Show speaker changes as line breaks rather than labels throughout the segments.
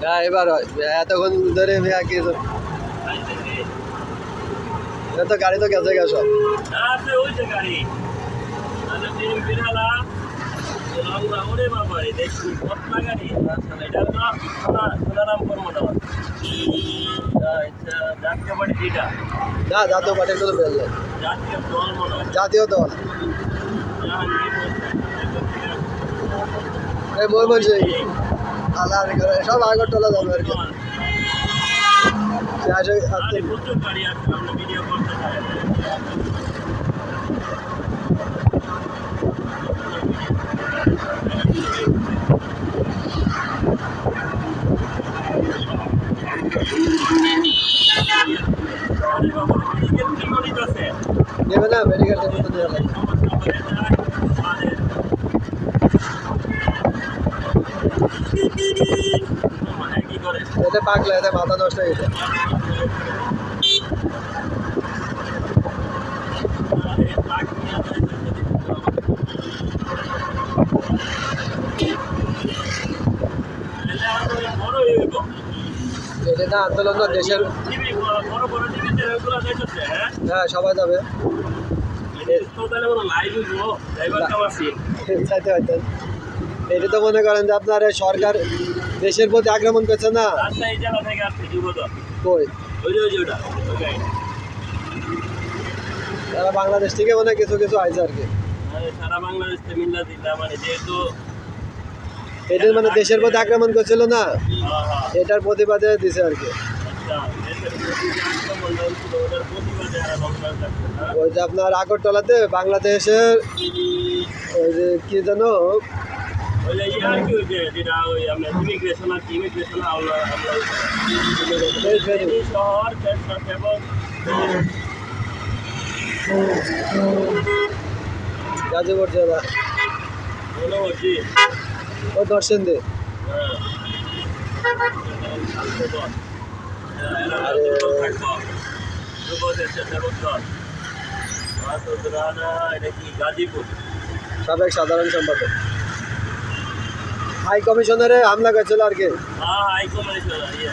হ্যাঁ এবার হয়। এতক্ষণ ধরে মেয়া কিছু তো গাড়ি তো গেছে গেছে সব।
আছে ওই যে গাড়ি তাহলে দিন বিড়ালাম রংরা ওরে বাবা রে দেখছি কতলা গাড়ি আসলে এটা তো জাতীয়
জাতীয়
জাতীয় দল মনে হয়
সব আগরতলা যাবে আর কি
মনে
নেবে না মেডিকেল টেবিল দেওয়া লাগবে
কি করে
এতে পাকলে এতে মাথা নষ্ট হয়ে এটা না আন্দোলন না দেশের হ্যাঁ সবাই যাবে। চাইতে হয়তো এটা তো মনে করেন যে আপনার সরকার দেশের প্রতি আক্রমণ করছে না। কই? তারা বাংলাদেশ থেকে মনে কিছু কিছু আইছে আর কি।
সারা বাংলাদেশ মিল্লা দিল্লা মানে যেহেতু
এটা মানে দেশের প্রতি আক্রমণ করছিল না।
হ্যাঁ, হ্যাঁ,
এটার প্রতিবাদে দিছে আর কি।
আচ্ছা?
ওই যে আপনার আগরতলাতে বাংলাদেশের ওই যে কি জানো
শহর, স্বেচ্ছাসেবক,
গাজীপুর জেলা ও দর্শন দে
হ্যাঁ। হ্যাঁ,
সাবেক সাধারণ সম্পাদক হাই কমিশনারে হামলা করেছিল আর কি।
হ্যাঁ ইয়ে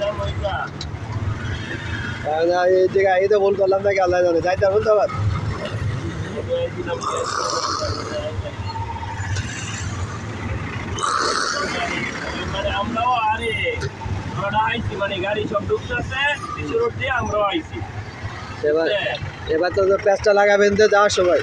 জাম হইতা
আর না, এই জায়গায় এই তো ভুল করলাম নাকি আল্লাহ জানে। যাইতে পারবেন তো আবার।
মানে আমরাও আরে আমরা আইছি মানে গাড়ি সব ঢুকতেছে কিছু রোড দিয়ে আমরাও আইছি।
এবার এবার তো প্যাচটা লাগাবেন তো যাওয়ার সময়।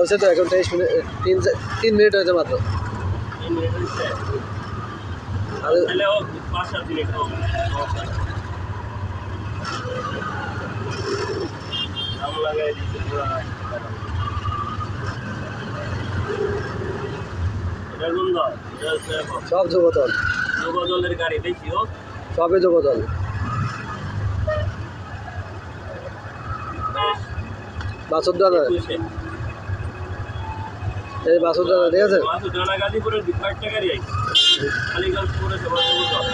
হচ্ছে তো এখন তেইশ মিনিট, তিন তিন মিনিট হয়েছে মাত্র। সব যুবদল।
যুব দলের গাড়ি
সবই যুবদল। বাসুদানা
একুশে
এই বাসুদানা ঠিক আছে
মাসুদ রানা গাজীপুরের কয়েকটা গাড়ি আইছে। কালীগঞ্জ পৌরসভা যুব দল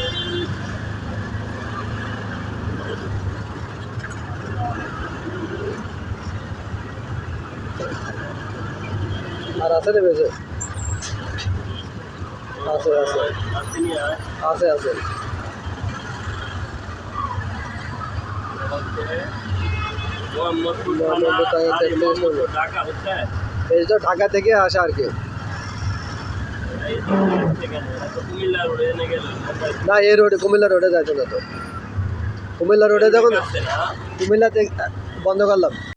আর আছে রে বেশি? আছে আছে। আছে আছে
মোহাম্মদপুর ঢাকা হচ্ছে।
এই তো ঢাকা থেকে আসা আর কি।
থেকে না,
এই রোডে কুমিল্লা রোডে যাইতো না তো। কুমিল্লা রোডে যখন
কুমিল্লা
কুমিল্লাতে বন্ধ করলাম।